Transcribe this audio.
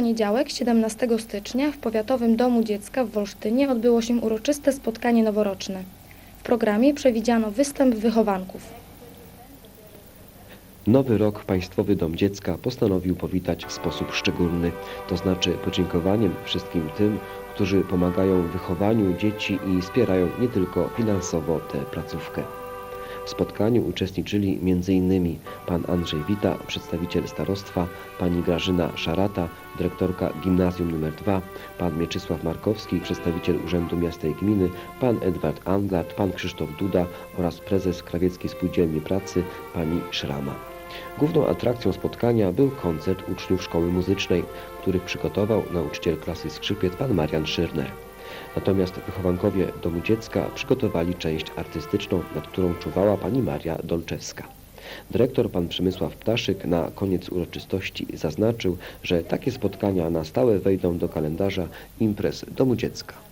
poniedziałek, 17 stycznia, w Powiatowym Domu Dziecka w Wolsztynie odbyło się uroczyste spotkanie noworoczne. W programie przewidziano występ wychowanków. Nowy rok Państwowy Dom Dziecka postanowił powitać w sposób szczególny, to znaczy podziękowaniem wszystkim tym, którzy pomagają w wychowaniu dzieci i wspierają nie tylko finansowo tę placówkę. W spotkaniu uczestniczyli m.in. pan Andrzej Wita, przedstawiciel starostwa, pani Grażyna Szarata, dyrektorka Gimnazjum nr 2, pan Mieczysław Markowski, przedstawiciel Urzędu Miasta i Gminy, pan Edward Anglart, pan Krzysztof Duda oraz prezes Krawieckiej Spółdzielni Pracy, pani Szrama. Główną atrakcją spotkania był koncert uczniów szkoły muzycznej, których przygotował nauczyciel klasy skrzypiec pan Marian Szyrner. Natomiast wychowankowie Domu Dziecka przygotowali część artystyczną, nad którą czuwała pani Maria Dolczewska. Dyrektor pan Przemysław Ptaszyk na koniec uroczystości zaznaczył, że takie spotkania na stałe wejdą do kalendarza imprez Domu Dziecka.